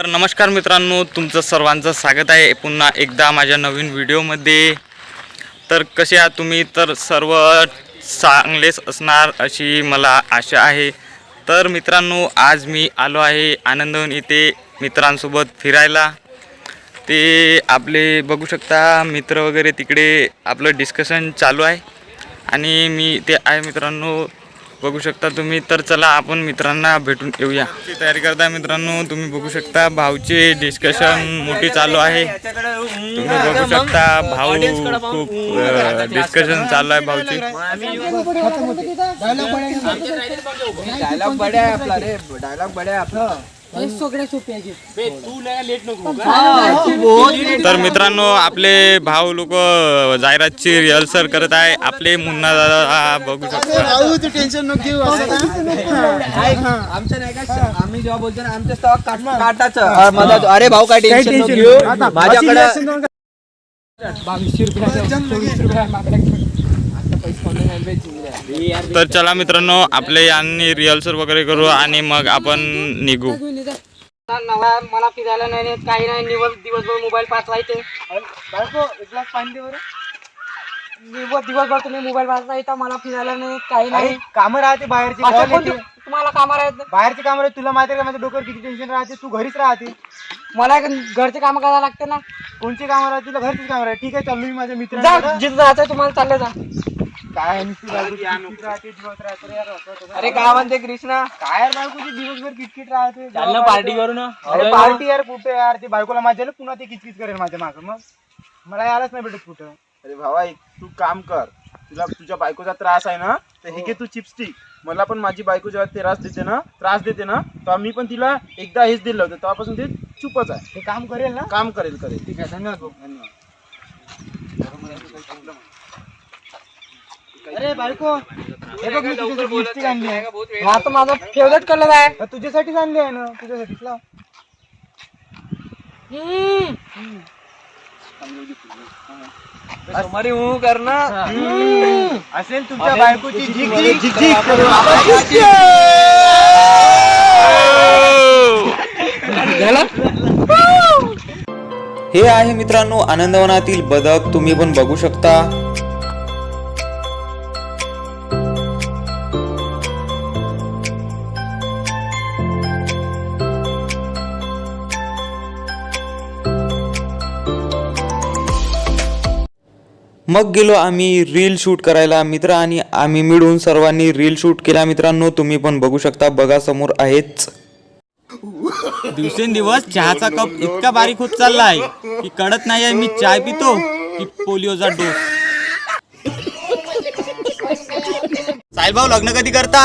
तर नमस्कार मित्रांनो तुमचं सर्वांचं स्वागत आहे. पुन्हा एकदा माझ्या नवीन व्हिडिओमध्ये. तर कसे आहात तुम्ही? तर सर्व चांगलेच असणार अशी मला आशा आहे. तर मित्रांनो आज मी आलो आहे आनंदवन इथे मित्रांसोबत फिरायला. ते आपले बघू शकता मित्र वगैरे तिकडे आपलं डिस्कशन चालू आहे. आणि मी ते आहे मित्रांनो बघू शकता तुम्ही तर चला आपण मित्रांना भेटून येऊया. तयारी करताय मित्रांनो तुम्ही बघू शकता भाऊचे डिस्कशन मोठी चालू आहे. तुम्ही बघू शकता भाऊ खूप डिस्कशन चालू आहे भाऊची. डायलॉग बड्या आपला रे डायलॉग बड्या आहे आपला तर मित्रांनो आपले भाऊ लोक जाहिरातची रिहर्सल करत आहे. आपले मुन्ना दादा बघू शकता. टेन्शन नको घेऊ आमचं नाही. का आम्ही जेव्हा बोलतो ना आमचं स्टॉक काटाचं. अरे भाऊ काय टेन्शन नको घेऊ. माझ्याकडे बावीसशे रुपये. तर चला मित्रांनो आपले यांनी रिहर्सल वगैरे करू आणि मग आपण निघू. नवा मला फिरायला नाही नेत काही नाही दिवस दिवसभर मोबाईल पाहत राहायचे बायको एक ग्लास पाणी दे बरं. दिवस दिवसभर तुम्ही मोबाईल पाहत राहायचा मला फिरायला नाही काही नाही. कामं राहते बाहेरची असं कोणतं-. तुम्हाला कामं आहेत बाहेरची कामं राहते तुला माहिती आहे का माझ्या डोक्यावर किती टेन्शन राहते तू घरीच राहते. मला एक घरचे कामं करायला लागते ना. कोणची कामं राहते तुला घरचीच कामं राहते. ठीक आहे चालू मी माझ्या जा मित्रांकडे जिथं जायचं तुम्हाला चालले जा. अरे काय म्हणते कृष्णा? काय यार बायकोची दिवसभर किटकिट राहते? करू ना अरे पार्टी यार कुठे यार? ती बायकोला माझ्या पुन्हा ती किचकिच करेल माझ्या मागं मग? मला यायलाच नाही भेटत कुठं. अरे भावा एक तू काम कर. तुला तुझ्या बायकोचा त्रास आहे ना तर हे घे तू चिपस्टिक मला पण माझी बायको जेव्हा त्रास देते ना त्रास देते ना तेव्हा मी पण तिला एकदा हेच दिलं होतं. तेव्हापासून ते चुपच आहे. हे काम करेल ना? काम करेल करेल. ठीक आहे धन्यवाद भाऊ. अरे बायको हे बघ मी तुझ्यासाठी लिपस्टिक आणली आहे. हा तर माझा फेवरेट कलर आहे तुझ्यासाठीच आणली आहे ना तुझ्यासाठीच लाव. हम्म. सोमवारी हू कर ना असेल तुमच्या बायकोची झिक झिक हे आहे मित्रांनो आनंदवनातील बदक तुम्ही पण बघू शकता. मग गेलो आम्ही रील शूट करायला. मित्र आणि आम्ही मिळून सर्वांनी रील शूट केला. मित्रांनो तुम्ही पण बघू शकता. बघा समोर आहेच. दिवसेंदिवस चहाचा कप इतका बारीक होत चाललाय की कळत नाही मी चाय पितो की पोलिओचा डोस. साहिल भाऊ लग्न कधी करता?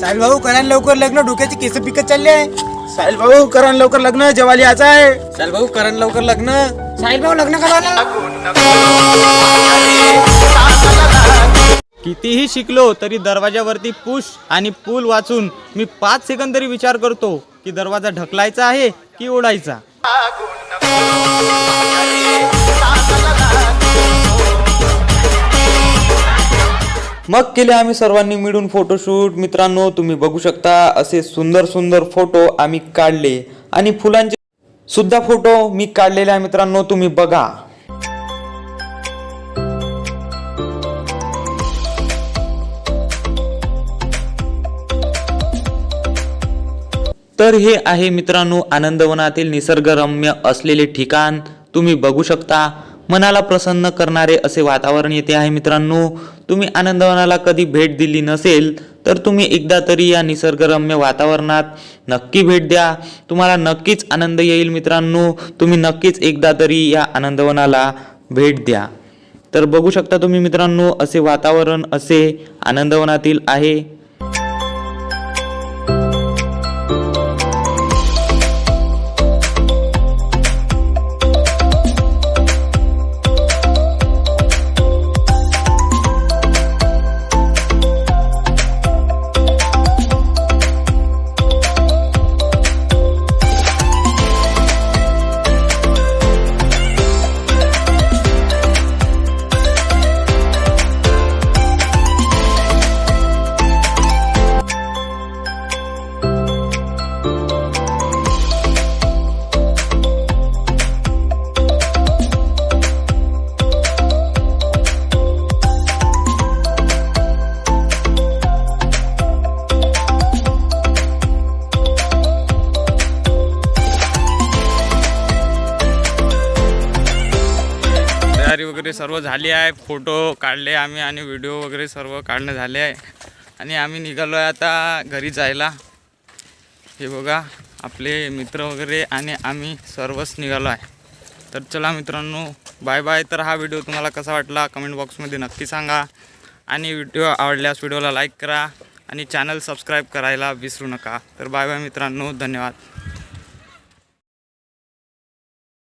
साहेब भाऊ करा लवकर लग्न. डोक्याची केस पिकत चालले आहे. साहिल भाऊ करा लवकर लग्न. जेवायला यायचं आहे चल भाऊ करण लवकर लग्न. साहिल भाऊ लग्न करायला कितीही शिकलो तरी दरवाजावरती पुश आणि पूल वाचून मी पाच सेकंद तरी विचार करतो की दरवाजा ढकलायचा आहे की ओढायचा. मग केले आम्ही सर्वांनी मिळून फोटोशूट मित्रांनो तुम्ही बघू शकता असे सुंदर सुंदर फोटो आम्ही काढले आणि फुलांचे सुद्धा फोटो मी काढलेले आहे मित्रांनो तुम्ही बघा. तर हे आहे मित्रांनो आनंदवनातील निसर्गरम्य असलेले ठिकाण. तुम्ही बघू शकता. मनाला प्रसन्न करणारे असे वातावरण येथे आहे मित्रांनो. तुम्ही आनंदवनाला कधी भेट दिली नसेल तर तुम्ही एकदा तरी या निसर्गरम्य वातावरणात नक्की भेट द्या. तुम्हाला नक्कीच आनंद येईल मित्रांनो. तुम्ही नक्कीच एकदा तरी या आनंदवनाला भेट द्या. तर बघू शकता तुम्ही मित्रांनो असे वातावरण असे आनंदवनातील आहे. वगैरे सर्व झाली आहे. फोटो काढले आम्ही आणि व्हिडिओ वगैरे सर्व काढणं झाले आहे. आणि आम्ही निघालो आहे आता घरी जायला. हे बघा आपले मित्र वगैरे आणि आम्ही सर्वच निघालो आहे. तर चला मित्रांनो बाय बाय. तर हा व्हिडिओ तुम्हाला कसा वाटला कमेंट बॉक्समध्ये नक्की सांगा. आणि व्हिडिओ आवडल्यास व्हिडिओला लाईक करा आणि चॅनल सबस्क्राईब करायला विसरू नका. तर बाय बाय मित्रांनो धन्यवाद.